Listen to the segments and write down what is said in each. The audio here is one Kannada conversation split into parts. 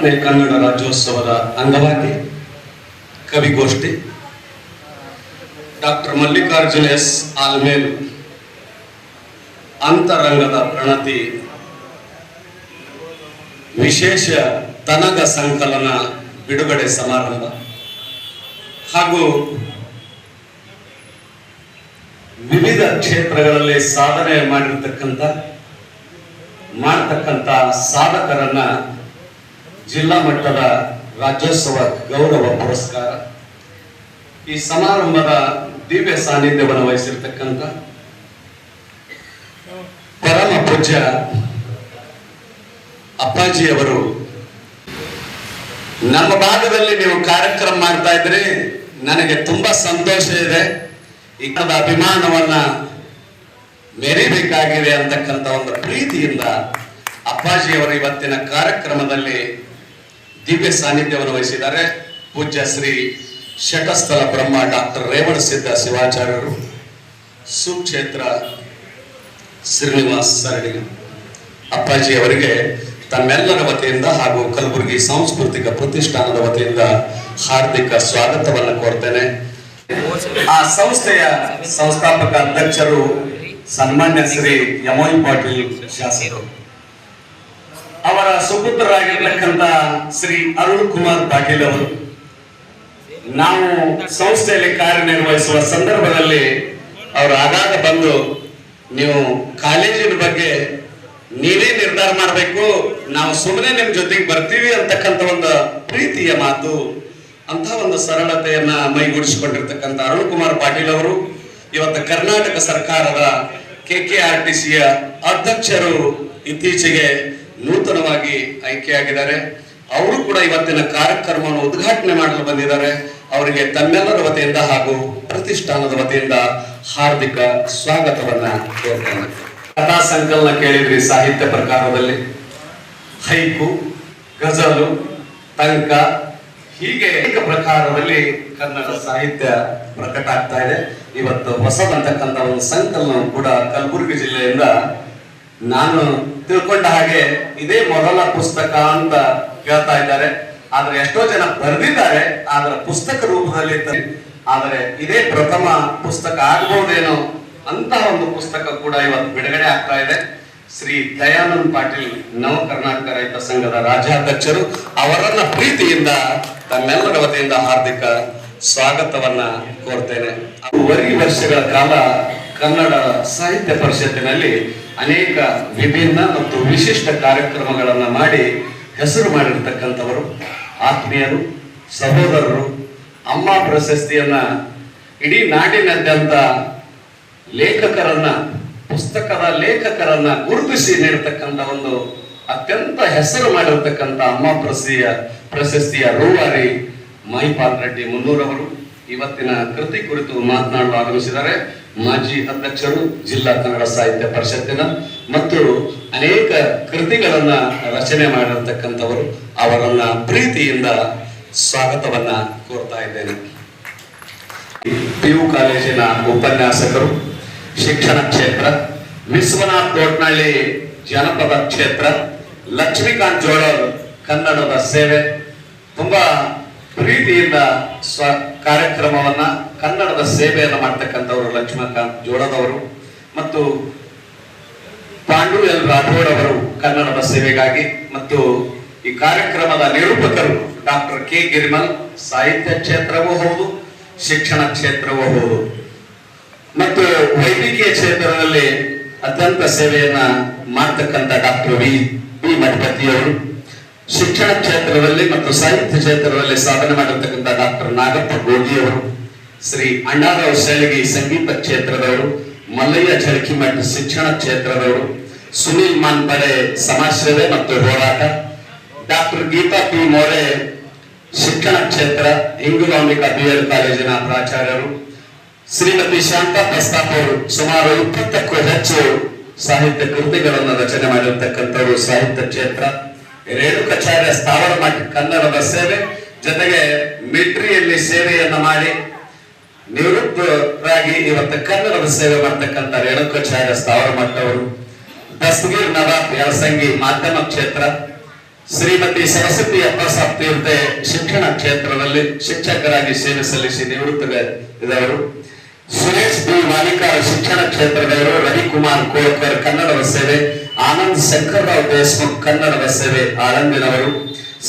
ಎಪ್ಪತ್ತನೇ ಕನ್ನಡ ರಾಜ್ಯೋತ್ಸವದ ಅಂಗವಾಗಿ ಕವಿಗೋಷ್ಠಿ ಡಾಕ್ಟರ್ ಮಲ್ಲಿಕಾರ್ಜುನ ಎಸ್ ಆಲ್ಮೇಲು ಅಂತರಂಗದ ಪ್ರಣತಿ ವಿಶೇಷ ತನಗ ಸಂಕಲನ ಬಿಡುಗಡೆ ಸಮಾರಂಭ ಹಾಗೂ ವಿವಿಧ ಕ್ಷೇತ್ರಗಳಲ್ಲಿ ಸಾಧನೆ ಮಾಡಿರ್ತಕ್ಕಂಥ, ಮಾಡ್ತಕ್ಕಂಥ ಸಾಧಕರನ್ನ ಜಿಲ್ಲಾ ಮಟ್ಟದ ರಾಜ್ಯೋತ್ಸವ ಗೌರವ ಪುರಸ್ಕಾರ. ಈ ಸಮಾರಂಭದ ದಿವ್ಯ ಸಾನ್ನಿಧ್ಯವನ್ನು ವಹಿಸಿರ್ತಕ್ಕಂಥ ಪರಮ ಪೂಜ್ಯ ಅಪ್ಪಾಜಿಯವರು, ನಮ್ಮ ಭಾಗದಲ್ಲಿ ನೀವು ಕಾರ್ಯಕ್ರಮ ಮಾಡ್ತಾ ಇದ್ರಿ ನನಗೆ ತುಂಬಾ ಸಂತೋಷ ಇದೆ. ಕನ್ನಡ ಅಭಿಮಾನವನ್ನ ಮೆರಿಬೇಕಾಗಿದೆ ಅಂತಕ್ಕಂಥ ಒಂದು ಪ್ರೀತಿಯಿಂದ ಅಪ್ಪಾಜಿಯವರು ಇವತ್ತಿನ ಕಾರ್ಯಕ್ರಮದಲ್ಲಿ ದಿವ್ಯ ಸಾನ್ನಿಧ್ಯವನ್ನು ವಹಿಸಿದ್ದಾರೆ. ಪೂಜ್ಯ ಶ್ರೀ ಶಟಸ್ಥಲ ಬ್ರಹ್ಮ ಡಾಕ್ಟರ್ ರೇವಣ ಸಿದ್ಧ ಶಿವಾಚಾರ್ಯರು. ಸುಕ್ಷೇತ್ರ ಶ್ರೀನಿವಾಸ್ ಸರಣಿ ಅಪ್ಪಾಜಿ ಅವರಿಗೆ ತಮ್ಮೆಲ್ಲರ ವತಿಯಿಂದ ಹಾಗೂ ಕಲಬುರಗಿ ಸಾಂಸ್ಕೃತಿಕ ಪ್ರತಿಷ್ಠಾನದ ವತಿಯಿಂದ ಹಾರ್ದಿಕ ಸ್ವಾಗತವನ್ನು ಕೋರ್ತೇನೆ. ಆ ಸಂಸ್ಥೆಯ ಸಂಸ್ಥಾಪಕ ಅಧ್ಯಕ್ಷರು ಸನ್ಮಾನ್ಯ ಶ್ರೀ ಯಮೋಯ್ ಪಾಟೀಲ್ ಶಾಸಕರು. ಅವರ ಸುಪುತ್ರರಾಗಿರ್ತಕ್ಕಂಥ ಶ್ರೀ ಅರುಣ್ ಕುಮಾರ್ ಪಾಟೀಲ್ ಅವರು. ನಾವು ಸಂಸ್ಥೆಯಲ್ಲಿ ಕಾರ್ಯನಿರ್ವಹಿಸುವ ಸಂದರ್ಭದಲ್ಲಿ ಅವರು ಆಗಾಗ ಬಂದು, ನೀವು ಕಾಲೇಜಿನ ಬಗ್ಗೆ ನೀವೇ ನಿರ್ಧಾರ ಮಾಡಬೇಕು, ನಾವು ಸುಮ್ಮನೆ ನಿಮ್ಮ ಜೊತೆಗೆ ಬರ್ತೀವಿ ಅಂತಕ್ಕಂಥ ಒಂದು ಪ್ರೀತಿಯ ಮಾತು ಅಂತ ಒಂದು ಸರಳತೆಯನ್ನ ಮೈಗೂಡಿಸಿಕೊಂಡಿರ್ತಕ್ಕಂಥ ಅರುಣ್ ಕುಮಾರ್ ಪಾಟೀಲ್ ಅವರು, ಇವತ್ತು ಕರ್ನಾಟಕ ಸರ್ಕಾರದ ಕೆ ಕೆ ಆರ್ ಟಿ ಸಿಯ ಅಧ್ಯಕ್ಷರು ಇತ್ತೀಚೆಗೆ ನೂತನವಾಗಿ ಆಯ್ಕೆಯಾಗಿದ್ದಾರೆ. ಅವರು ಕೂಡ ಇವತ್ತಿನ ಕಾರ್ಯಕ್ರಮವನ್ನು ಉದ್ಘಾಟನೆ ಮಾಡಲು ಬಂದಿದ್ದಾರೆ. ಅವರಿಗೆ ತಮ್ಮೆಲ್ಲರ ವತಿಯಿಂದ ಹಾಗೂ ಪ್ರತಿಷ್ಠಾನದ ವತಿಯಿಂದ ಹಾರ್ದಿಕ ಸ್ವಾಗತವನ್ನ ಕೋರ್ತೇನೆ ಕಥಾ ಸಂಕಲನ ಕೇಳಿದ್ರಿ ಸಾಹಿತ್ಯ ಪ್ರಕಾರದಲ್ಲಿ. ಹೈಕು, ಗಜಲು, ತಂಕ, ಹೀಗೆ ಅನೇಕ ಪ್ರಕಾರದಲ್ಲಿ ಕನ್ನಡ ಸಾಹಿತ್ಯ ಪ್ರಕಟ ಆಗ್ತಾ ಇದೆ. ಇವತ್ತು ಹೊಸದಂತಕ್ಕಂಥ ಒಂದು ಸಂಕಲನ ಕೂಡ ಕಲಬುರಗಿ ಜಿಲ್ಲೆಯಿಂದ ನಾನು ತಿಳ್ಕೊಂಡ ಹಾಗೆ ಇದೇ ಮೊದಲ ಪುಸ್ತಕ ಅಂತ ಹೇಳ್ತಾ ಇದ್ದಾರೆ ಆದ್ರೆ ಎಷ್ಟೋ ಜನ ಬರೆದಿದ್ದಾರೆ, ಆದ್ರೆ ಪುಸ್ತಕ ರೂಪದಲ್ಲಿ. ಆದರೆ ಇದೇ ಪ್ರಥಮ ಪುಸ್ತಕ ಆಗ್ಬಹುದೇನೋ ಅಂತ ಒಂದು ಪುಸ್ತಕ ಕೂಡ ಇವತ್ತು ಬಿಡುಗಡೆ ಆಗ್ತಾ ಇದೆ ಶ್ರೀ ದಯಾನಂದ್ ಪಾಟೀಲ್, ನವ ಕರ್ನಾಟಕ ರೈತ ಸಂಘದ ರಾಜ್ಯಾಧ್ಯಕ್ಷರು, ಅವರನ್ನ ಪ್ರೀತಿಯಿಂದ, ತಮ್ಮೆಲ್ಲರ ವತಿಯಿಂದ ಹಾರ್ದಿಕ ಸ್ವಾಗತವನ್ನ ಕೋರ್ತೇನೆ ವರಿ ವರ್ಷಗಳ ಕಾಲ ಕನ್ನಡ ಸಾಹಿತ್ಯ ಪರಿಷತ್ತಿನಲ್ಲಿ ಅನೇಕ ವಿಭಿನ್ನ ಮತ್ತು ವಿಶಿಷ್ಟ ಕಾರ್ಯಕ್ರಮಗಳನ್ನು ಮಾಡಿ ಹೆಸರು ಮಾಡಿರ್ತಕ್ಕಂಥವರು, ಆತ್ಮೀಯರು, ಸಹೋದರರು, ಅಮ್ಮ ಪ್ರಶಸ್ತಿಯನ್ನ ಇಡೀ ನಾಡಿನಾದ್ಯಂತ ಲೇಖಕರನ್ನ, ಪುಸ್ತಕದ ಲೇಖಕರನ್ನ ಗುರುತಿಸಿ ನೀಡತಕ್ಕಂಥ ಒಂದು ಅತ್ಯಂತ ಹೆಸರು ಮಾಡಿರ್ತಕ್ಕಂಥ ಅಮ್ಮ ಪ್ರಸಿಯ, ಪ್ರಶಸ್ತಿಯ ರೂವಾರಿ ಮಹಿಪಾಲ್ ರೆಡ್ಡಿ ಮುನ್ನೂರವರು. ಇವತ್ತಿನ ಕೃತಿ ಕುರಿತು ಮಾತನಾಡಲು ಆಗಮಿಸಿದ್ದಾರೆ. ಮಾಜಿ ಅಧ್ಯಕ್ಷರು ಜಿಲ್ಲಾ ಕನ್ನಡ ಸಾಹಿತ್ಯ ಪರಿಷತ್ತಿನ ಮತ್ತು ಅನೇಕ ಕೃತಿಗಳನ್ನ ರಚನೆ ಮಾಡಿರ್ತಕ್ಕಂಥವರು ಅವರನ್ನ ಪ್ರೀತಿಯಿಂದ ಸ್ವಾಗತವನ್ನ ಕೋರ್ತಾ ಇದ್ದೇನೆ. ಪಿಯು ಕಾಲೇಜಿನ ಉಪನ್ಯಾಸಕರು, ಶಿಕ್ಷಣ ಕ್ಷೇತ್ರ, ವಿಶ್ವನಾಥ್ ಕೋಟ್ನಹಳ್ಳಿ ಜನಪದ ಕ್ಷೇತ್ರ, ಲಕ್ಷ್ಮೀಕಾಂತ್ ಜೋಳರ್ ಕನ್ನಡದ ಸೇವೆ, ತುಂಬಾ ಪ್ರೀತಿಯಿಂದ ಸ್ವ ಕಾರ್ಯಕ್ರಮವನ್ನ, ಕನ್ನಡದ ಸೇವೆಯನ್ನು ಮಾಡ್ತಕ್ಕಂಥವರು ಲಕ್ಷ್ಮಣಕಾಂತ್ ಜೋಳದವರು ಮತ್ತು ಪಾಂಡು ಎಲ್ ರಾಠೋಡ್ ಅವರು ಕನ್ನಡದ ಸೇವೆಗಾಗಿ ಮತ್ತು ಈ ಕಾರ್ಯಕ್ರಮದ ನಿರೂಪಕರು ಡಾಕ್ಟರ್ ಕೆ ಗಿರಿಮಲ್, ಸಾಹಿತ್ಯ ಕ್ಷೇತ್ರವೂ ಹೌದು, ಶಿಕ್ಷಣ ಕ್ಷೇತ್ರವೂ ಹೌದು. ಮತ್ತು ವೈದ್ಯಕೀಯ ಕ್ಷೇತ್ರದಲ್ಲಿ ಅತ್ಯಂತ ಸೇವೆಯನ್ನ ಮಾಡ್ತಕ್ಕಂಥ ಡಾಕ್ಟರ್ ವಿ. ಪಿ ಮಠಪತಿಯವರು. ಶಿಕ್ಷಣ ಕ್ಷೇತ್ರದಲ್ಲಿ ಮತ್ತು ಸಾಹಿತ್ಯ ಕ್ಷೇತ್ರದಲ್ಲಿ ಸಾಧನೆ ಮಾಡಿರ್ತಕ್ಕಂಥ ಡಾಕ್ಟರ್ ನಾಗಪ್ಪ ಗೋಗಿಯವರು, ಶ್ರೀ ಅಣ್ಣಾರಾವ್ ಶೆಳಗಿ ಸಂಗೀತ ಕ್ಷೇತ್ರದವರು, ಮಲ್ಲಯ್ಯ ಮತ್ತು ಶಿಕ್ಷಣ ಕ್ಷೇತ್ರದವರು, ಸುನೀಲ್ ಮಾನ್ಪಡೆ ಸಮಾಜ ಮತ್ತು ಹೋರಾಟ, ಡಾಕ್ಟರ್ ಗೀತಾ ಪಿ ಮೋರೆ ಶಿಕ್ಷಣ ಕ್ಷೇತ್ರ ಇಂಗುಲಾಂಬಿಕಾ ಬಿ ಎಲ್ ಕಾಲೇಜಿನ ಪ್ರಾಚಾರ್ಯರು, ಶ್ರೀಮತಿ ಶಾಂತಾ ಪ್ರಸ್ತಾಪ್ ಅವರು ಸುಮಾರು ಇಪ್ಪತ್ತಕ್ಕೂ ಹೆಚ್ಚು ಸಾಹಿತ್ಯ ಕೃತಿಗಳನ್ನು ರಚನೆ ಮಾಡಿರ್ತಕ್ಕಂಥವರು ಸಾಹಿತ್ಯ ಕ್ಷೇತ್ರ. ರೇಣುಕಾಚಾರ್ಯ ಸ್ಥಾವರ ಮಠ ಕನ್ನಡದ ಸೇವೆ, ಜೊತೆಗೆ ಮಿಟ್ರಿಯಲ್ಲಿ ಸೇವೆಯನ್ನ ಮಾಡಿ ನಿವೃತ್ತರಾಗಿ ಇವತ್ತು ಕನ್ನಡದ ಸೇವೆ ಮಾಡ್ತಕ್ಕಂಥ ರೇಣುಕಾಚಾರ್ಯ ಸ್ಥಾವರ ಮಠವರು ದಸ್ತಗೀರ್ ನವಾಬ್ ಯಾಸಂಗಿ ಮಾಧ್ಯಮ ಕ್ಷೇತ್ರ, ಶ್ರೀಮತಿ ಸರಸ್ವತಿ ಅಪ್ಪಸಾಬ್ ತೀರ್ಥ ಶಿಕ್ಷಣ ಕ್ಷೇತ್ರದಲ್ಲಿ ಶಿಕ್ಷಕರಾಗಿ ಸೇವೆ ಸಲ್ಲಿಸಿ ನಿವೃತ್ತರಾದವರು ಸುರೇಶ್ ಬಿ ವಾಲಿಕಾರ್ ಶಿಕ್ಷಣ ಕ್ಷೇತ್ರದವರು, ರವಿಕುಮಾರ್ ಕೋಳ್ಕರ್ ಕನ್ನಡದ ಸೇವೆ ಆನಂದ್ ಶಂಕರ್ರಾವ್ ದೇಶಮುಖ್ ಕನ್ನಡದ ಸೇವೆ ಆಳಂದಿನವರು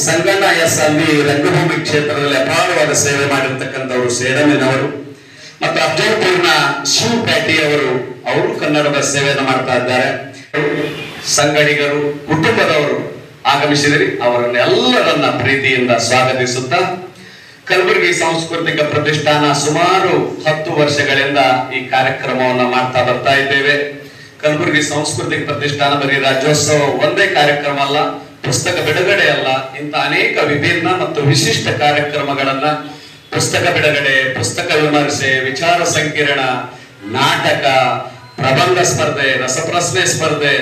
ಸಂಗಣ್ಣ ಎಸ್ ಅಲ್ಲಿ ರಂಗಭೂಮಿ ಕ್ಷೇತ್ರದಲ್ಲಿ ಅಪಾರವಾದ ಸೇವೆ ಮಾಡಿರ್ತಕ್ಕಂಥವರು ಸೇಡಮಿನವರು ಮತ್ತು ಅಫ್ಜಲ್ಪುರ್ನ ಶಿವ್ ಅವರು ಅವರು ಕನ್ನಡದ ಸೇವೆಯನ್ನು ಮಾಡ್ತಾ ಇದ್ದಾರೆ. ಸಂಗಡಿಗರು, ಕುಟುಂಬದವರು ಆಗಮಿಸಿದಿರಿ. ಅವರನ್ನೆಲ್ಲರನ್ನ ಪ್ರೀತಿಯಿಂದ ಸ್ವಾಗತಿಸುತ್ತಾ ಕಲಬುರಗಿ ಸಾಂಸ್ಕೃತಿಕ ಪ್ರತಿಷ್ಠಾನ ಸುಮಾರು ಹತ್ತು ವರ್ಷಗಳಿಂದ ಈ ಕಾರ್ಯಕ್ರಮವನ್ನು ಮಾಡ್ತಾ ಬರ್ತಾ ಇದ್ದೇವೆ. ಕಲಬುರಗಿ ಸಾಂಸ್ಕೃತಿಕ ಪ್ರತಿಷ್ಠಾನ ಬರೀ ರಾಜ್ಯೋತ್ಸವ ಒಂದೇ ಕಾರ್ಯಕ್ರಮ ಅಲ್ಲ, ಪುಸ್ತಕ ಬಿಡುಗಡೆ ಅಲ್ಲ, ಇಂಥ ಅನೇಕ ವಿಭಿನ್ನ ಮತ್ತು ವಿಶಿಷ್ಟ ಕಾರ್ಯಕ್ರಮಗಳನ್ನ ಪುಸ್ತಕ ಬಿಡುಗಡೆ, ಪುಸ್ತಕ ವಿಮರ್ಶೆ, ವಿಚಾರ ಸಂಕಿರಣ, ನಾಟಕ, ಪ್ರಬಂಧ ಸ್ಪರ್ಧೆ, ರಸಪ್ರಶ್ನೆ ಸ್ಪರ್ಧೆ,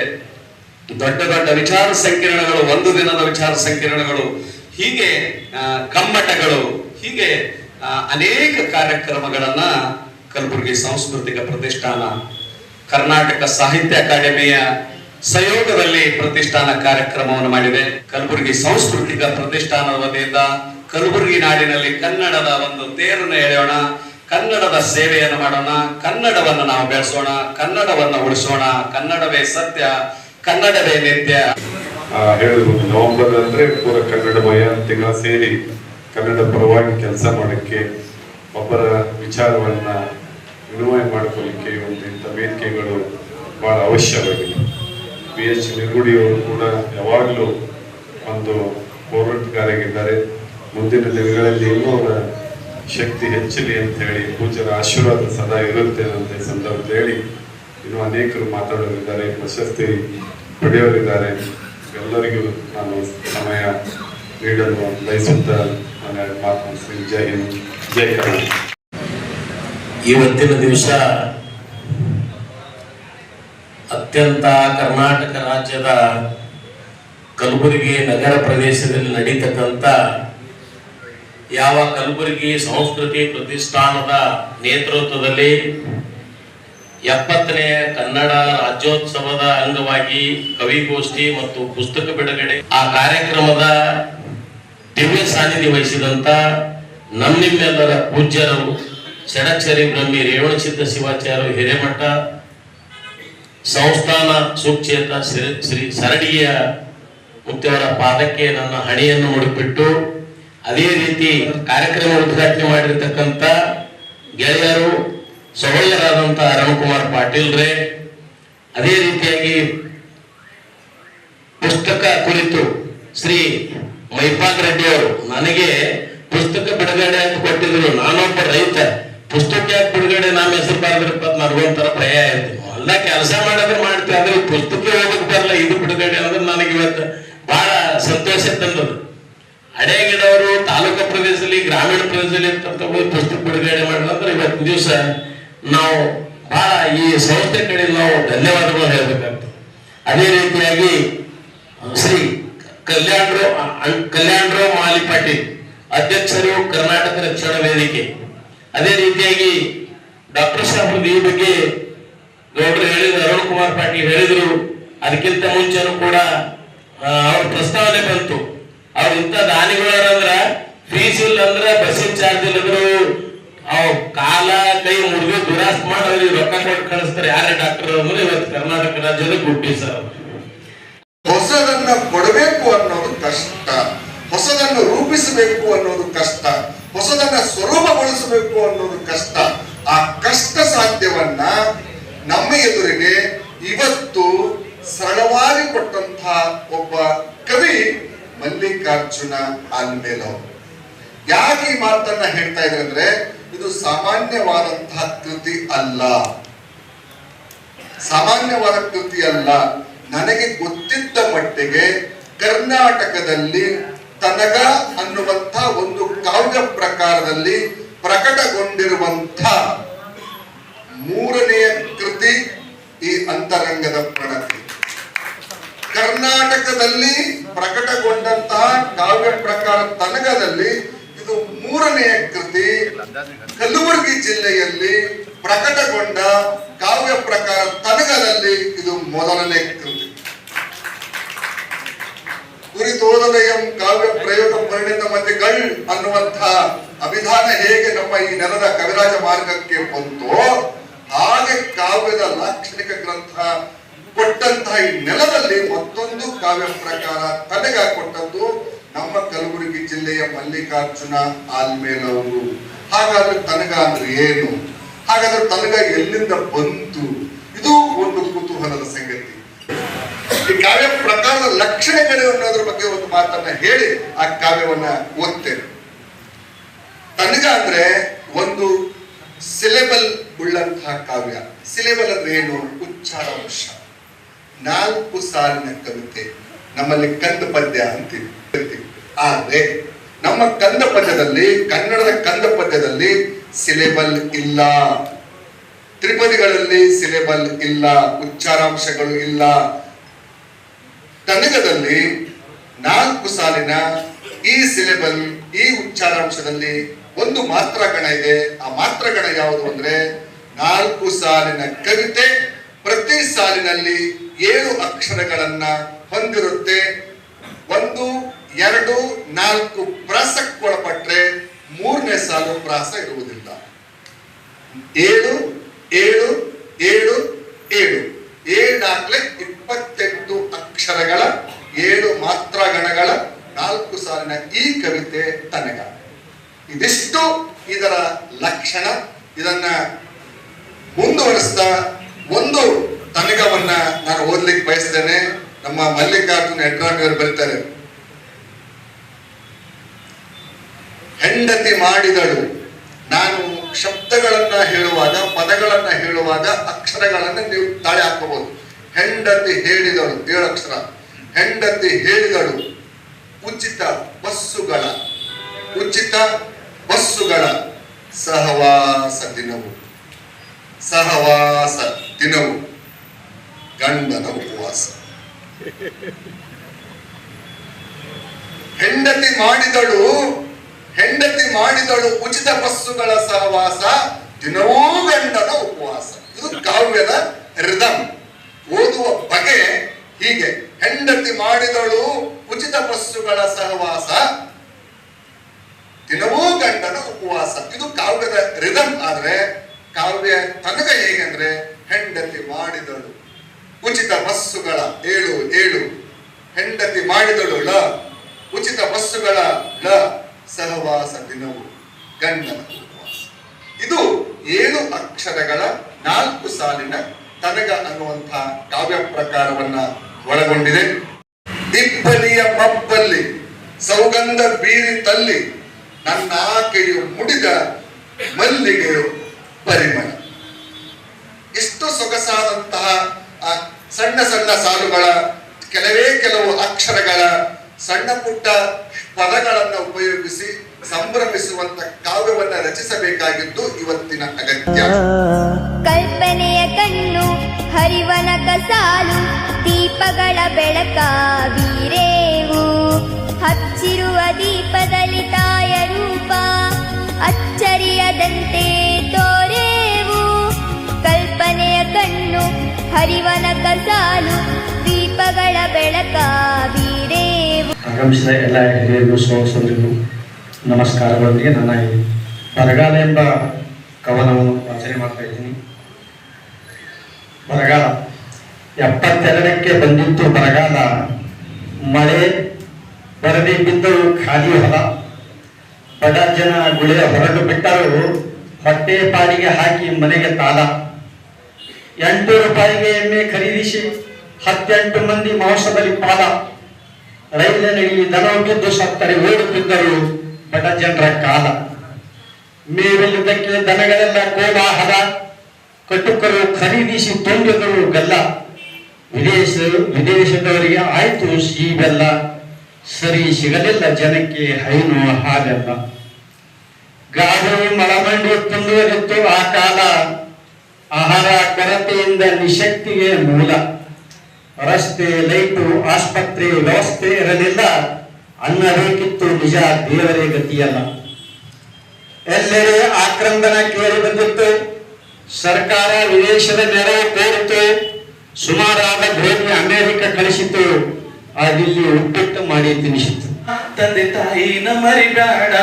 ದೊಡ್ಡ ದೊಡ್ಡ ವಿಚಾರ ಸಂಕಿರಣಗಳು, ಒಂದು ದಿನದ ವಿಚಾರ ಸಂಕಿರಣಗಳು, ಹೀಗೆ ಕಮ್ಮಟಗಳು, ಹೀಗೆ ಅನೇಕ ಕಾರ್ಯಕ್ರಮಗಳನ್ನ ಕಲಬುರಗಿ ಸಾಂಸ್ಕೃತಿಕ ಪ್ರತಿಷ್ಠಾನ ಕರ್ನಾಟಕ ಸಾಹಿತ್ಯ ಅಕಾಡೆಮಿಯ ಸಹಯೋಗದಲ್ಲಿ ಪ್ರತಿಷ್ಠಾನ ಕಾರ್ಯಕ್ರಮವನ್ನು ಮಾಡಿದೆ. ಕಲಬುರಗಿ ಸಾಂಸ್ಕೃತಿಕ ಪ್ರತಿಷ್ಠಾನದ ವತಿಯಿಂದ ಕಲಬುರಗಿ ನಾಡಿನಲ್ಲಿ ಕನ್ನಡದ ಒಂದು ತೇರನ್ನು ಎಳೆಯೋಣ, ಕನ್ನಡದ ಸೇವೆಯನ್ನು ಮಾಡೋಣ, ಕನ್ನಡವನ್ನು ನಾವು ಬೆಳೆಸೋಣ, ಕನ್ನಡವನ್ನು ಉಳಿಸೋಣ, ಕನ್ನಡವೇ ಸತ್ಯ, ಕನ್ನಡವೇ ನಿತ್ಯ. ಹೇಳಿದ್ರು ನವೆಂಬರ್ ಅಂದ್ರೆ ಪೂರ ಕನ್ನಡಮಯ ತಿಂಗಳ ಸೇರಿ ಕನ್ನಡ ಪರವಾಗಿ ಕೆಲಸ ಮಾಡಕ್ಕೆ ಒಬ್ಬರ ವಿಚಾರವನ್ನ ವಿನಿಮಯ ಮಾಡಿಕೊಳ್ಳಿಕ್ಕೆ ಒಂದು ಇಂಥ ವೇದಿಕೆಗಳು ಬಹಳ ಅವಶ್ಯವಾಗಿದೆ ಬಿ ಎಚ್ ನಿರ್ಗುಡಿಯವರು ಕೂಡ ಯಾವಾಗಲೂ ಒಂದು ಹೋರಾಟಗಾರರಾಗಿದ್ದಾರೆ. ಮುಂದಿನ ದಿನಗಳಲ್ಲಿ ಇನ್ನೂ ಅವರ ಶಕ್ತಿ ಹೆಚ್ಚಲಿ ಅಂತ ಹೇಳಿ ಪೂಜರ ಆಶೀರ್ವಾದ ಸದಾ ಇರುತ್ತೆ ಅಂತ ಸಂದರ್ಭದಲ್ಲಿ ಹೇಳಿ, ಇನ್ನೂ ಅನೇಕರು ಮಾತಾಡೋರಿದ್ದಾರೆ, ಪ್ರಶಸ್ತಿ ಪಡೆಯೋರಿದ್ದಾರೆ. ಎಲ್ಲರಿಗೂ ನಾನು ಸಮಯ ನೀಡಲು ಬಯಸುತ್ತಾ ನನ್ನ ಮಾತು. ಜೈ ಜೈ ಕರ್ನಾಟಕ. ಇವತ್ತಿನ ದಿವಸ ಅತ್ಯಂತ ಕರ್ನಾಟಕ ರಾಜ್ಯದ ಕಲಬುರಗಿ ನಗರ ಪ್ರದೇಶದಲ್ಲಿ ನಡೀತಕ್ಕಂಥ ಯಾವ ಕಲಬುರಗಿ ಸಂಸ್ಕೃತಿ ಪ್ರತಿಷ್ಠಾನದ ನೇತೃತ್ವದಲ್ಲಿ ಎಪ್ಪತ್ತನೇ ಕನ್ನಡ ರಾಜ್ಯೋತ್ಸವದ ಅಂಗವಾಗಿ ಕವಿಗೋಷ್ಠಿ ಮತ್ತು ಪುಸ್ತಕ ಬಿಡುಗಡೆ ಆ ಕಾರ್ಯಕ್ರಮದ ದಿವ್ಯ ಸಾನ್ನಿಧ್ಯ ವಹಿಸಿದಂತ ನಮ್ಮ ನಿಮ್ಮೆಲ್ಲರ ಪೂಜ್ಯರು ಷಡಕ್ಷರಿ ಬ್ರಹ್ಮಿ ರೇವಣಸಿದ್ಧ ಶಿವಾಚಾರ್ಯ ಹಿರೇಮಠ, ಸಂಸ್ಥಾನ ಸುಕ್ಷೇತ್ರ ಶ್ರೀ ಶ್ರೀ ಸರಡಿಯ ಮುಖ್ಯವರ ಪಾದಕ್ಕೆ ನನ್ನ ಹಣೆಯನ್ನು ಮುಡಿಪಿಟ್ಟು, ಅದೇ ರೀತಿ ಕಾರ್ಯಕ್ರಮ ಉದ್ಘಾಟನೆ ಮಾಡಿರ್ತಕ್ಕಂಥ ಗೆಳೆಯರು ಸಹೋದರಾದಂಥ ಅರುಣಕುಮಾರ್ ಪಾಟೀಲ್ ರೇ, ಅದೇ ರೀತಿಯಾಗಿ ಪುಸ್ತಕ ಕುರಿತು ಶ್ರೀ ಮೈಪಾಲ್ ರೆಡ್ಡಿ ಅವರು ನನಗೆ ಪುಸ್ತಕ ಬಿಡುಗಡೆ ಅಂತ ಕೊಟ್ಟಿದ್ರು. ನಾನೊಬ್ಬ ರೈತ. ಪುಸ್ತಕ ಯಾಕೆ ಬಿಡುಗಡೆ ನಮ್ಮ ಹೆಸರು ಬರೆದ್ರಪ್ಪ ನನಗೊಂಥರ ಭಯ ಆಯ್ತು ಅಲ್ಲ ಕೆಲಸ ಮಾಡಿದ್ರೆ ಮಾಡ್ತೀವಿ, ಆದ್ರೆ ಪುಸ್ತಕ ಓದಕ್ ಇದು ಬಿಡುಗಡೆ ಅಂದ್ರೆ ನನಗೆ ಇವತ್ತು ಬಹಳ ಸಂತೋಷ ತಂದದು ಹಳೆಗಿಡವರು ತಾಲೂಕು ಪ್ರದೇಶದಲ್ಲಿ, ಗ್ರಾಮೀಣ ಪ್ರದೇಶದಲ್ಲಿ ಇರ್ತಕ್ಕಂಥ ಪುಸ್ತಕ ಬಿಡುಗಡೆ ಮಾಡಿದ್ರೆ ಇವತ್ತಿನ ದಿವಸ ನಾವು ಬಹಳ ಈ ಸಂಸ್ಥೆ ಕಡೆ ನಾವು ಧನ್ಯವಾದಗಳು ಹೇಳ್ಬೇಕಾಗ್ತದೆ. ಅದೇ ರೀತಿಯಾಗಿ ಶ್ರೀ ಕಲ್ಯಾಣರು ಕಲ್ಯಾಣರಾವ್ ಮಾಲಿ ಪಾಟೀಲ್ ಅಧ್ಯಕ್ಷರು ಕರ್ನಾಟಕ ರಕ್ಷಣಾ ವೇದಿಕೆ. ಅದೇ ರೀತಿಯಾಗಿ ಡಾಕ್ಟರ್ ಸಾಹೇಬ್ ಈ ಬಗ್ಗೆ ಗೌಡ್ರು ಹೇಳಿದ್ರು, ಅರುಣ್ ಕುಮಾರ್ ಪಾಟೀಲ್ ಹೇಳಿದ್ರು. ಅದಕ್ಕಿಂತ ಮುಂಚೆನೂ ಕೂಡ ಅವ್ರ ಪ್ರಸ್ತಾವನೆ ಬಂತು. ಅವ್ರ ಇಂಥ ದಾನಿಗಳಂದ್ರ ಫೀಸ್ ಇಲ್ಲ ಅಂದ್ರ ಬಸ್ಸಿನ ಚಾರ್ಜ್ ಇಲ್ಲದ್ರು ಅವ್ ಕಾಲ ಕೈ ಮುರಿದು ದುರಾಸ್ ಮಾಡಿ ರೊಕ್ಕ ಕೊಟ್ಟು ಕಳಿಸ್ತಾರೆ. ಯಾರೇ ಡಾಕ್ಟರ್ ಅಂದ್ರೆ ಇವತ್ತು ಕರ್ನಾಟಕ ರಾಜ್ಯದ ಗುಡ್ಡಿ ಸರ್ ಹೊಸದನ್ನ ಕೊಡಬೇಕು ಅನ್ನೋದು ಕಷ್ಟ. ಹೊಸದನ್ನು ರೂಪಿಸಬೇಕು ಅನ್ನೋದು ಕಷ್ಟ. ಹೊಸದನ್ನ ಸ್ವರೂಪಗೊಳಿಸಬೇಕು ಅನ್ನೋದು ಕಷ್ಟ. ಆ ಕಷ್ಟ ಸಾಧ್ಯವನ್ನ ನಮ್ಮ ಎದುರಿಗೆ ಇವತ್ತು ಸರಳವಾಗಿ ಕೊಟ್ಟಂತಹ ಒಬ್ಬ ಕವಿ ಮಲ್ಲಿಕಾರ್ಜುನ ಆಲ್ಮೇಲವ್ ಯಾಕೆ ಈ ಮಾತನ್ನ ಹೇಳ್ತಾ ಇದ್ರೆ ಅಂದ್ರೆ, ಇದು ಸಾಮಾನ್ಯವಾದಂತಹ ಕೃತಿ ಅಲ್ಲ. ಸಾಮಾನ್ಯವಾದ ಕೃತಿ ಅಲ್ಲ. ನನಗೆ ಗೊತ್ತಿದ್ದ ಮಟ್ಟಿಗೆ ಕರ್ನಾಟಕದಲ್ಲಿ ತನಗ ಅನ್ನುವಂಥ ಒಂದು ಕಾವ್ಯ ಪ್ರಕಾರದಲ್ಲಿ ಪ್ರಕಟಗೊಂಡಿರುವಂಥ ಮೂರನೆಯ ಕೃತಿ ಈ ಅಂತರಂಗದ ಪ್ರಣತಿ ಕರ್ನಾಟಕದಲ್ಲಿ ಪ್ರಕಟಗೊಂಡಂತಹ ಕಾವ್ಯ ಪ್ರಕಾರ ತನಗದಲ್ಲಿ ಇದು ಮೂರನೆಯ ಕೃತಿ. ಕಲಬುರಗಿ ಜಿಲ್ಲೆಯಲ್ಲಿ ಪ್ರಕಟಗೊಂಡ ಕಾವ್ಯ ಪ್ರಕಾರ ತನಗದಲ್ಲಿ ಇದು ಮೊದಲನೇ ಕೃತಿ ಕುರಿತೋದಲಯಂ ಕಾವ್ಯ ಪ್ರಯೋಗ ಪರಿಣಿತ ಮತಿಗಳ್ ಅನ್ನುವಂಥ ಅಭಿಧಾನ ಹೇಗೆ ನಮ್ಮ ಈ ನೆಲದ ಕವಿರಾಜ ಮಾರ್ಗಕ್ಕೆ ಬಂತೋ ಹಾಗೆ ಕಾವ್ಯದ ಲಾಕ್ಷಣಿಕ ಗ್ರಂಥ ಕೊಟ್ಟಂತಹ ಈ ನೆಲದಲ್ಲಿ ಮತ್ತೊಂದು ಕಾವ್ಯ ಪ್ರಕಾರ ತನಗ ಕೊಟ್ಟದ್ದು ನಮ್ಮ ಕಲಬುರಗಿ ಜಿಲ್ಲೆಯ ಮಲ್ಲಿಕಾರ್ಜುನ ಆಲ್ಮೇಲವರು. ಹಾಗಾದ್ರೆ ತನಗ ಅಂದ್ರೆ ಏನು? ಹಾಗಾದ್ರೆ ತನಗ ಎಲ್ಲಿಂದ ಬಂತು? ಇದು ಒಂದು ಕುತೂಹಲದ ಸಂಗತಿ. ಈ ಕಾವ್ಯ ಪ್ರಕಾರದ ಲಕ್ಷಣಗಳು ಅನ್ನೋದ್ರ ಬಗ್ಗೆ ಒಂದು ಮಾತನ್ನ ಹೇಳಿ ಆ ಕಾವ್ಯವನ್ನ ಓದ್ತೇನೆ. ಅಂದ್ರೆ ಒಂದು ಸಿಲೆಬಲ್ ಉಳ್ಳಂತಹ ಕಾವ್ಯ. ಸಿಲೆಬಲ್ ಅಂದ್ರೆ ಏನು? ಉಚ್ಚಾರಾಂಶ. ನಾಲ್ಕು ಸಾಲಿನ ಕವಿತೆ ನಮ್ಮಲ್ಲಿ ಕಂದ ಪದ್ಯ ಅಂತೀವಿ. ಆದ್ರೆ ನಮ್ಮ ಕಂದ ಪದ್ಯದಲ್ಲಿ, ಕನ್ನಡದ ಕಂದ ಪದ್ಯದಲ್ಲಿ ಸಿಲೆಬಲ್ ಇಲ್ಲ. ತ್ರಿಪದಿಗಳಲ್ಲಿ ಸಿಲೆಬಲ್ ಇಲ್ಲ, ಉಚ್ಚಾರಾಂಶಗಳು ಇಲ್ಲ. ಕನ್ನಡದಲ್ಲಿ ನಾಲ್ಕು ಸಾಲಿನ ಈ ಸಿಲೆಬಲ್, ಈ ಉಚ್ಚಾರಾಂಶದಲ್ಲಿ ಒಂದು ಮಾತ್ರ ಗಣ ಇದೆ. ಆ ಮಾತ್ರ ಗಣ ಯಾವುದು ಅಂದ್ರೆ ನಾಲ್ಕು ಸಾಲಿನ ಕವಿತೆ ಪ್ರತಿ ಸಾಲಿನಲ್ಲಿ ಏಳು ಅಕ್ಷರಗಳನ್ನ ಹೊಂದಿರುತ್ತೆ. ಒಂದು, ಎರಡು, ನಾಲ್ಕು ಪ್ರಾಸಕ್ಕೊಳಪಟ್ರೆ ಮೂರನೇ ಸಾಲು ಪ್ರಾಸ ಇರುವುದಿಲ್ಲ. ಏಳು ಏಳು ಏಳು ಏಳು. ಏಳಾಗ್ಲೆ ಇಪ್ಪತ್ತೆಂಟು ಅಕ್ಷರಗಳ, ಏಳು ಮಾತ್ರ ಗಣಗಳ ನಾಲ್ಕು ಸಾಲಿನ ಈ ಕವಿತೆ ತನಗ. ಇದಿಷ್ಟು ಇದರ ಲಕ್ಷಣ. ಇದನ್ನ ಮುಂದುವರಿಸ್ತಾ ಒಂದು ತನಗವನ್ನ ನಾನು ಓದ್ಲಿಕ್ಕೆ ಬಯಸ್ತೇನೆ. ನಮ್ಮ ಮಲ್ಲಿಕಾರ್ಜುನ ಹೆಡ್ರಾಮಿ ಅವರು ಬರೀತಾರೆ, ಹೆಂಡತಿ ಮಾಡಿದಳು. ನಾನು ಶಬ್ದಗಳನ್ನ ಹೇಳುವಾಗ, ಪದಗಳನ್ನ ಹೇಳುವಾಗ ಅಕ್ಷರಗಳನ್ನ ನೀವು ತಾಳೆ ಹಾಕಬಹುದು ಹೆಂಡತಿ ಹೇಳಿದಳು ಏಳು ಅಕ್ಷರ. ಹೆಂಡತಿ ಹೇಳಿದಳು ಉಚಿತ ಬಸ್ಸುಗಳ. ಉಚಿತ ಬಸ್ಸುಗಳ. ಸಹವಾಸ ದಿನವು. ಸಹವಾಸ ದಿನವು. ಗಂಡನ ಉಪವಾಸ. ಹೆಂಡತಿ ಮಾಡಿದಳು ಹೆಂಡತಿ ಮಾಡಿದಳು ಉಚಿತ ಬಸ್ಸುಗಳ ಸಹವಾಸ, ದಿನವೂ ಗಂಡನ ಉಪವಾಸ. ಇದು ಕಾವ್ಯದ ರಿದಮ್. ಓದುವ ಬಗೆ ಹೀಗೆ. ಹೆಂಡತಿ ಮಾಡಿದಳು ಉಚಿತ ಬಸ್ಸುಗಳ ಸಹವಾಸ. ದಿನವೂ ಗಂಡನ ಉಪವಾಸ. ಇದು ಕಾವ್ಯದ ರಿದಮ್. ಆದ್ರೆ ಕಾವ್ಯ ತನಕ ಹೇಗೆ ಅಂದ್ರೆ ಹೆಂಡತಿ ಮಾಡಿದಳು. ಉಚಿತ ಬಸ್ಸುಗಳ ಏಳು ಏಳು. ಹೆಂಡತಿ ಮಾಡಿದಳು ಲ ಉಚಿತ ಬಸ್ಸುಗಳ ಲ ಸಹವಾಸ ದಿನವು ಗಂಡನ ಉಪವಾಸ. ಇದು ಏಳು ಅಕ್ಷರಗಳ ನಾಲ್ಕು ಸಾಲಿನ ತನಗ ಅನ್ನುವಂತಹ ಕಾವ್ಯ ಪ್ರಕಾರವನ್ನ ಒಳಗೊಂಡಿದೆ. ಇಬ್ಬನಿಯ ಮಬ್ಬಲ್ಲಿ, ಸೌಗಂಧ ಬೀರಿ ತಲ್ಲಿ ನನ್ನ ಆಕೆಯು ಮುಡಿದ ಮಲ್ಲಿಗೆಯು ಪರಿಮಳ. ಎಷ್ಟು ಸೊಗಸಾದಂತಹ, ಆ ಸಣ್ಣ ಸಣ್ಣ ಸಾಲುಗಳ, ಕೆಲವೇ ಕೆಲವು ಅಕ್ಷರಗಳ, ಸಣ್ಣ ಪುಟ್ಟ ಪದಗಳನ್ನು ಉಪಯೋಗಿಸಿ ಸಂಭ್ರಮಿಸುವಂತ ಕಾವ್ಯವನ್ನ ರಚಿಸಬೇಕಾಗಿದ್ದು ಇವತ್ತಿನ ಅಗತ್ಯ. ಕಲ್ಪನೆಯ ಕಣ್ಣು ಹರಿವನ ಕಸಾಲು ದೀಪಗಳ ಬೆಳಕ ಬೀರೇವು. ಹಚ್ಚಿರುವ ದೀಪದಲ್ಲಿ ತಾಯ ರೂಪ ಅಚ್ಚರಿಯದಂತೆ ತೋರೇವು. ಕಲ್ಪನೆಯ ಕಣ್ಣು ಹರಿವನ ಕಸಾಲು ದೀಪಗಳ ಬೆಳಕ ಬೀರೇವು. ಆಗಮಿಸಿದ ಎಲ್ಲ ಹಿರಿಯರಿಗೂ ಸೋದರಿಗೂ ನಮಸ್ಕಾರಗಳೊಂದಿಗೆ ನನ್ನ ಈ ಬರಗಾಲ ಎಂಬ ಕವನವನ್ನು ವಾಚನೆ ಮಾಡ್ತಾ ಇದ್ದೀನಿ. ಬರಗಾಲ ಎಪ್ಪತ್ತೆರಡಕ್ಕೆ ಬಂದಿತ್ತು ಬರಗಾಲ. ಮಳೆ ಬರದಿ ಬಿದ್ದರು ಖಾಲಿ ಹೊಲ. ಬಡ ಜನ ಗುಳಿಯ ಹೊರಟು ಬಿಟ್ಟರು ಹೊಟ್ಟೆ ಪಾಡಿಗೆ ಹಾಕಿ ಮನೆಗೆ ತಾಲ. ಎಂಟು ರೂಪಾಯಿಗೆ ಎಮ್ಮೆ ಖರೀದಿಸಿ, ಹತ್ತೆಂಟು ಮಂದಿ ಮಾಂಸದಲ್ಲಿ ಪಾಲ. ರೈಲಿನಲ್ಲಿ ದನ ಬಿದ್ದು ಸತ್ತರೆ, ಓಡುತ್ತಿದ್ದರು ಬಡ ಜನರ ಕಾಲ. ಮೇವಿಲ್ಲದಕ್ಕೆ ದನಗಳೆಲ್ಲ ಕೋಲಾಹಲ. ಕಟುಕರು ಖರೀದಿಸಿ ತುಂಬಿದರು ಗಲ್ಲ ವಿದೇಶ, ವಿದೇಶದವರಿಗೆ ಆಯ್ತು ಸೀಬೆಲ್ಲ. ಸರಿ ಸಿಗಲಿಲ್ಲ ಜನಕ್ಕೆ ಹೈನು ಹಾಗಲ್ಲ ಗಾಳಿ ಮಳಮಂಡಿ ತುಂದುವರಿತ್ತು ಆ ಕಾಲ. ಆಹಾರ ಕೊರತೆಯಿಂದ ನಿಶಕ್ತಿಗೆ ಮೂಲ. ರಸ್ತೆ, ಲೈಟು, ಆಸ್ಪತ್ರೆ ವ್ಯವಸ್ಥೆ ಇರಲಿಲ್ಲ. ಅನ್ನ ಬೇಕಿತ್ತು ನಿಜ, ದೇವರೇ ಗತಿಯಲ್ಲ. ಎಲ್ಲೆಡೆ ಆಕ್ರಂದನ ಕೇಳಿ ಬಂದಿತ್ತು. ಸರ್ಕಾರ ವಿದೇಶದ ನೆರವು ಕೋರಿತು ಸುಮಾರಾದ ಭೂಮಿ ಅಮೆರಿಕ ಕಳಿಸಿತು ಅದಿಲ್ಲಿ ಉಪ್ಪಿಟ್ಟು ಮಾಡಿ ತಿನ್ನಿಸಿತು ತಂದೆ ತಾಯಿನ ಮರಿಬೇಡ,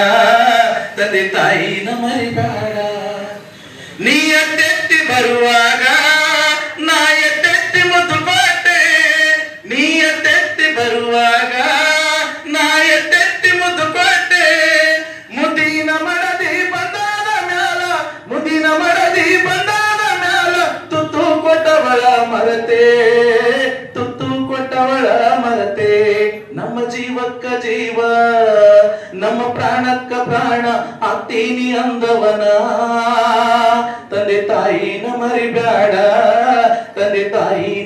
ತಂದೆ ತಾಯಿನ ಮರಿಬೇಡ. ನೀ ಎಟ್ಟೆತ್ತಿ ಬರುವಾಗ ನಾ ಎತ್ತೆತ್ತಿ ಮುದ್ದು ಬಾಟೆ ನೀ ಎಟ್ಟೆತ್ತಿ ಬರುವಾಗ ಮುದಿನ ಮಡದಿ ಬಂದಾದ ಮ್ಯಾಲ ತುತ್ತು ಕೊಟ್ಟವಳ ಮರತೆ, ತುತ್ತು ಕೊಟ್ಟವಳ ಮರತೆ. ನಮ್ಮ ಜೀವಕ್ಕ ಜೀವ, ನಮ್ಮ ಪ್ರಾಣಕ್ಕ ಪ್ರಾಣ ಅತ್ತೀನಿ ಅಂದವನ. ತಂದೆ ತಾಯಿನ ಮರಿಬೇಡ ತಂದೆ ತಾಯಿನ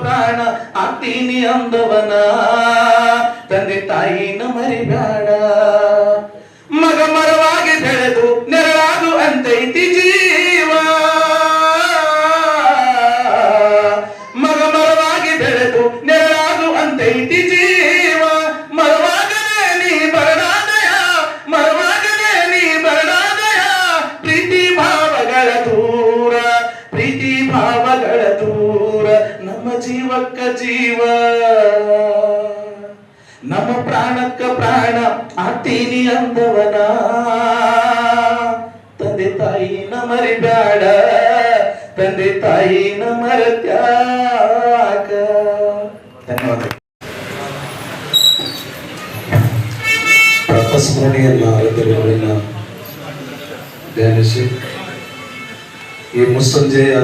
ಪ್ರಾಣ ಆಗ್ತೀನಿ ಅಂದವನ. ತಂದೆ ತಾಯಿನ ಮರಿಬೇಡ ಪ್ರಾತಸ್ಮರಣೆಯನ್ನ ಆರಾಧನೆಗಳನ್ನ ಧ್ಯಾನಿಸಿ ಈ ಮುಸ್ಸಂಜೆಯ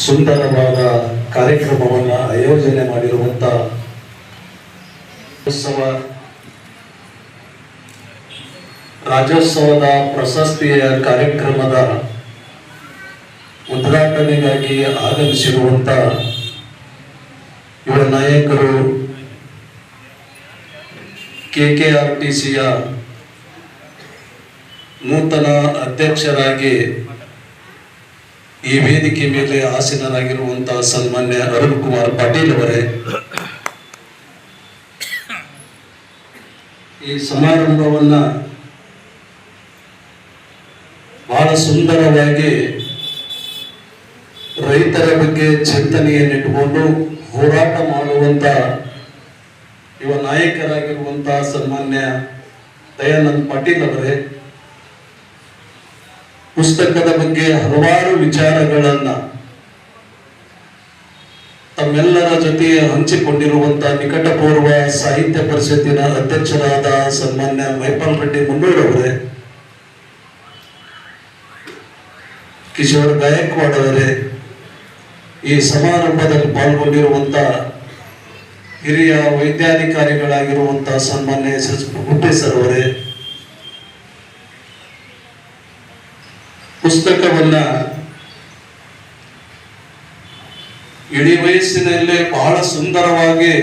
ಸುಂದರವಾದ ಕಾರ್ಯಕ್ರಮವನ್ನ ಆಯೋಜನೆ ಮಾಡಿರುವಂತ ಉತ್ಸವ ರಾಜ್ಯೋತ್ಸವದ ಪ್ರಶಸ್ತಿಯ ಕಾರ್ಯಕ್ರಮದ ಉದ್ಘಾಟನೆಗಾಗಿ ಆಗಮಿಸಿರುವಂತ ಯುವ ನಾಯಕರು ಕೆಕೆಆರ್ಟಿಸಿಯ ನೂತನ ಅಧ್ಯಕ್ಷರಾಗಿ ಈ ವೇದಿಕೆ ಮೇಲೆ ಆಸೀನರಾಗಿರುವಂತಹ ಸನ್ಮಾನ್ಯ ಅರುಣ್ ಕುಮಾರ್ ಪಾಟೀಲ್ ಅವರೇ, ಈ ಸಮಾರಂಭವನ್ನ ಬಹಳ ಸುಂದರವಾಗಿ ರೈತರ ಬಗ್ಗೆ ಚಿಂತನೆಯನ್ನಿಟ್ಟುಕೊಂಡು ಹೋರಾಟ ಮಾಡುವಂತ ಯುವ ನಾಯಕರಾಗಿರುವಂಥ ಸನ್ಮಾನ್ಯ ದಯಾನಂದ್ ಪಾಟೀಲ್ ಅವರೇ, ಪುಸ್ತಕದ ಬಗ್ಗೆ ಹಲವಾರು ವಿಚಾರಗಳನ್ನ ತಮ್ಮೆಲ್ಲರ ಜೊತೆ ಹಂಚಿಕೊಂಡಿರುವಂತಹ ನಿಕಟಪೂರ್ವ ಸಾಹಿತ್ಯ ಪರಿಷತ್ತಿನ ಅಧ್ಯಕ್ಷರಾದ ಸನ್ಮಾನ್ಯ ಮೈಪಾಲ್ ರೆಡ್ಡಿ ಮುನ್ನೂರವರೇ ಕಿಶೋರ್ ಗಾಯಕ್ವಾಡ್ ಅವರೇ ಈ ಸಮಾರಂಭದಲ್ಲಿ ಪಾಲ್ಗೊಂಡಿರುವಂತ ಹಿರಿಯ ವೈದ್ಯಾಧಿಕಾರಿಗಳಾಗಿರುವಂತಹ ಸನ್ಮಾನ್ಯ ಸಚಿವ ಎಸ್ ಸರ್ ಅವರೇ, ಪುಸ್ತಕವನ್ನ ಇಡೀ ವಯಸ್ಸಿನಲ್ಲೇ ಬಹಳ ಸುಂದರವಾಗಿ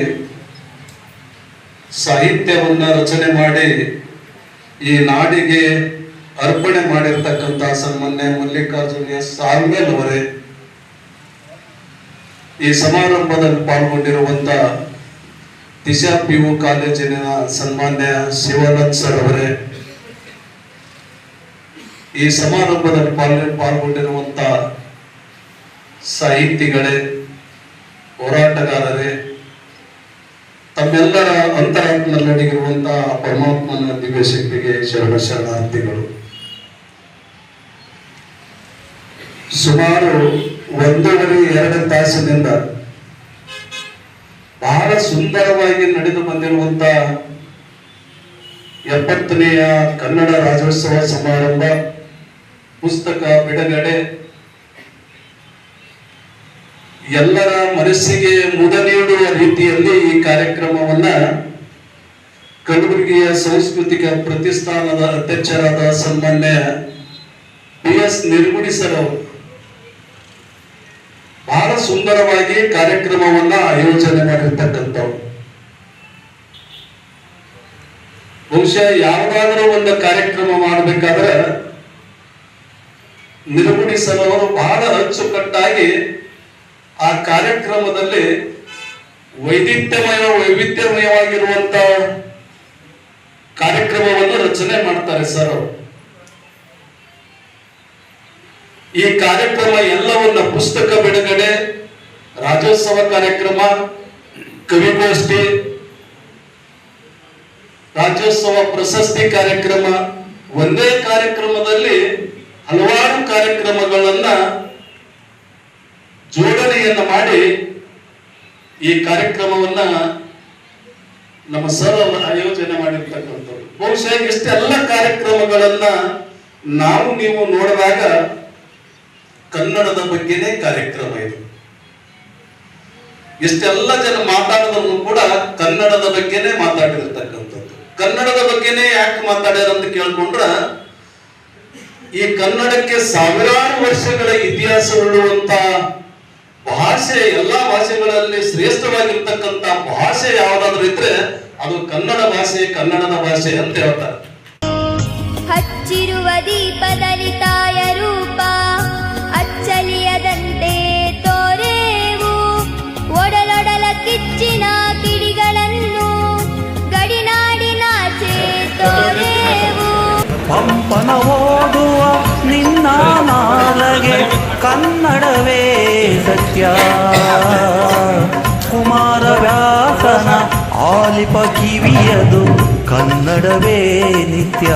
ಸಾಹಿತ್ಯವನ್ನ ರಚನೆ ಮಾಡಿ ಈ ನಾಡಿಗೆ ಅರ್ಪಣೆ ಮಾಡಿರ್ತಕ್ಕಂಥ ಸನ್ಮಾನ್ಯ ಮಲ್ಲಿಕಾರ್ಜುನ ಸಾಲ್ಮೇಲ್ ಅವರೇ. ಈ ಸಮಾರಂಭದಲ್ಲಿ ಪಾಲ್ಗೊಂಡಿರುವಂತ ದಿಶಾ ಪಿ ಯು ಕಾಲೇಜಿನ ಸನ್ಮಾನ್ಯ ಶಿವಾನಂದ್ ಸರ್ ಅವರೇ, ಈ ಸಮಾರಂಭದಲ್ಲಿ ಪಾಲ್ ಪಾಲ್ಗೊಂಡಿರುವಂತ ಸಾಹಿತಿಗಳೇ, ಹೋರಾಟಗಾರರೇ, ತಮ್ಮೆಲ್ಲರ ಅಂತರಾತ್ಮದಲ್ಲಿರುವಂತಹ ಪರಮಾತ್ಮನ ದಿವ್ಯ ಶಕ್ತಿಗೆ ಶರಣ ಶರಣಾರ್ಥಿಗಳು. ಸುಮಾರು ಒಂದೂವರೆ ಎರಡು ತಾಸಿನಿಂದ ಬಹಳ ಸುಂದರವಾಗಿ ನಡೆದು ಬಂದಿರುವಂತ ಎಪ್ಪತ್ತನೆಯ ಕನ್ನಡ ರಾಜ್ಯೋತ್ಸವ ಸಮಾರಂಭ, ಪುಸ್ತಕ ಬಿಡುಗಡೆ. ಎಲ್ಲರ ಮನಸ್ಸಿಗೆ ಮುದ ನೀಡುವ ರೀತಿಯಲ್ಲಿ ಈ ಕಾರ್ಯಕ್ರಮವನ್ನ ಕಲಬುರಗಿಯ ಸಾಂಸ್ಕೃತಿಕ ಪ್ರತಿಷ್ಠಾನದ ಅಧ್ಯಕ್ಷರಾದ ಸನ್ಮಾನ್ಯ ಪಿ ಎಸ್ ನಿರ್ಗುಡಿ ಬಹಳ ಸುಂದರವಾಗಿ ಕಾರ್ಯಕ್ರಮವನ್ನ ಆಯೋಜನೆ ಮಾಡಿರ್ತಕ್ಕಂಥವ್ರು. ಬಹುಶಃ ಯಾವುದಾದ್ರೂ ಒಂದು ಕಾರ್ಯಕ್ರಮ ಮಾಡಬೇಕಾದ್ರೆ ನಿರ್ಗುಡಿ ಬಹಳ ಅಚ್ಚುಕಟ್ಟಾಗಿ ಆ ಕಾರ್ಯಕ್ರಮದಲ್ಲಿ ವೈವಿಧ್ಯಮಯ, ವೈವಿಧ್ಯಮಯವಾಗಿರುವಂತ ಕಾರ್ಯಕ್ರಮವನ್ನು ರಚನೆ ಮಾಡ್ತಾರೆ ಸರ್ ಅವರು. ಈ ಕಾರ್ಯಕ್ರಮ ಎಲ್ಲವನ್ನ ಪುಸ್ತಕ ಬಿಡುಗಡೆ, ರಾಜ್ಯೋತ್ಸವ ಕಾರ್ಯಕ್ರಮ ಕವಿಗೋಷ್ಠಿ ರಾಜ್ಯೋತ್ಸವ ಪ್ರಶಸ್ತಿ ಕಾರ್ಯಕ್ರಮ, ಒಂದೇ ಕಾರ್ಯಕ್ರಮದಲ್ಲಿ ಹಲವಾರು ಕಾರ್ಯಕ್ರಮಗಳನ್ನ ಜೋಡಣೆಯನ್ನ ಮಾಡಿ ಈ ಕಾರ್ಯಕ್ರಮವನ್ನ ನಮ್ಮ ಸರ್ ಆಯೋಜನೆ ಮಾಡಿರ್ತಕ್ಕಂಥದ್ದು. ಬಹುಶಃ ಇಷ್ಟೆಲ್ಲ ಕಾರ್ಯಕ್ರಮಗಳನ್ನ ನಾವು ನೀವು ನೋಡಿದಾಗ ಕನ್ನಡದ ಬಗ್ಗೆನೇ ಕಾರ್ಯಕ್ರಮ ಇದು. ಎಷ್ಟೆಲ್ಲ ಜನ ಮಾತಾಡಿದ್ರು ಕೂಡ ಕನ್ನಡದ ಬಗ್ಗೆನೇ ಮಾತಾಡಿರ್ತಕ್ಕಂಥದ್ದು. ಕನ್ನಡದ ಬಗ್ಗೆನೇ ಯಾಕೆ ಮಾತಾಡ್ಯಾರ ಅಂತ ಕೇಳ್ಕೊಂಡ್ರ, ಈ ಕನ್ನಡಕ್ಕೆ ಸಾವಿರಾರು ವರ್ಷಗಳ ಇತಿಹಾಸ ಉಳ್ಳುವಂತ ಭಾಷೆ, ಎಲ್ಲಾ ಭಾಷೆಗಳಲ್ಲಿ ಶ್ರೇಷ್ಠವಾಗಿರ್ತಕ್ಕಂಥ ಭಾಷೆ ಯಾವ್ದಾದ್ರು ಇದ್ರೆ ಅದು ಕನ್ನಡ ಭಾಷೆ, ಕನ್ನಡದ ಭಾಷೆ ಅಂತ ಹೇಳ್ತಾರೆ. ಹಚ್ಚಿರುವ ದೀಪದಲ್ಲಿ ಪಂಪನ ಓದುವ ನಿನ್ನ ನಾಲಗೆ ಕನ್ನಡವೇ ಸತ್ಯ. ಕುಮಾರವ್ಯಾಸನ ಆಲಿಪ ಕಿವಿಯದು ಕನ್ನಡವೇ ನಿತ್ಯ.